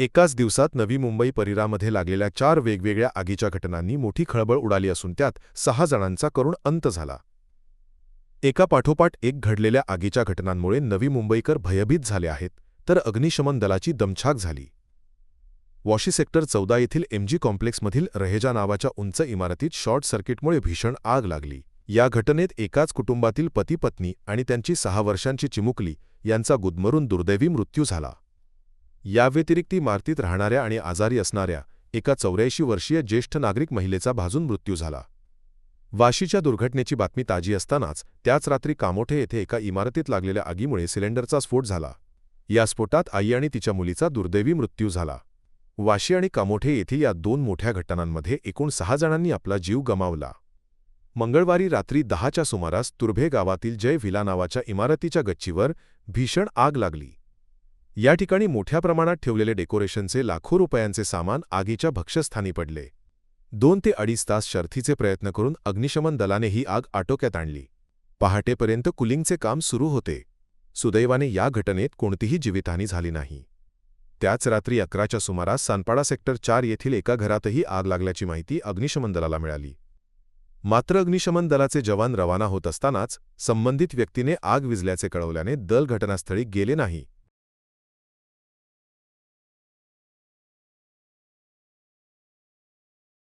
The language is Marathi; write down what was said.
एकाच दिवसात नवी मुंबई परिरामध्ये लागलेल्या चार वेगवेगळ्या आगीच्या घटनांनी मोठी खळबळ उडाली असून त्यात सहा जणांचा करुण अंत झाला. एका पाठोपाठ एक घडलेल्या आगीच्या घटनांमुळे नवी मुंबईकर भयभीत झाले आहेत तर अग्निशमन दलाची दमछाक झाली. वॉशी सेक्टर चौदा येथील एमजी कॉम्प्लेक्समधील रहेजा नावाच्या उंच इमारतीत शॉर्ट सर्किटमुळे भीषण आग लागली. या घटनेत एकाच कुटुंबातील पती पत्नी आणि त्यांची सहा वर्षांची चिमुकली यांचा गुदमरून दुर्दैवी मृत्यू झाला. याव्यतिरिक्त इमारतीत राहणाऱ्या आणि आजारी असणाऱ्या एका चौऱ्याऐंशी वर्षीय ज्येष्ठ नागरिक महिलेचा भाजून मृत्यू झाला. वाशीच्या दुर्घटनेची बातमी ताजी असतानाच त्याच रात्री कामोठे येथे एका इमारतीत लागलेल्या आगीमुळे सिलेंडरचा स्फोट झाला. या स्फोटात आई आणि तिच्या मुलीचा दुर्दैवी मृत्यू झाला. वाशी आणि कामोठे येथील या दोन मोठ्या घटनांमध्ये एकूण सहा जणांनी आपला जीव गमावला. मंगळवारी रात्री दहाच्या सुमारास तुर्भे गावातील जय व्हिला नावाच्या इमारतीच्या गच्चीवर भीषण आग लागली. या ठिकाणी मोठ्या प्रमाणात ठेवलेले डेकोरेशनचे लाखो रुपयांचे सामान आगीच्या भक्ष्यस्थानी पडले. दोन ते अडीच तास शर्थीचे प्रयत्न करून अग्निशमन दलाने ही आग आटोक्यात आणली. पहाटेपर्यंत कुलिंगचे काम सुरू होते. सुदैवाने या घटनेत कोणतीही जीवितहानी झाली नाही. त्याच रात्री अकराच्या सुमारास सानपाडा सेक्टर चार येथील एका घरातही आग लागल्याची माहिती अग्निशमन दलाला मिळाली. मात्र अग्निशमन दलाचे जवान रवाना होत असतानाच संबंधित व्यक्तीने आग विझल्याचे कळवल्याने दल घटनास्थळी गेले नाही.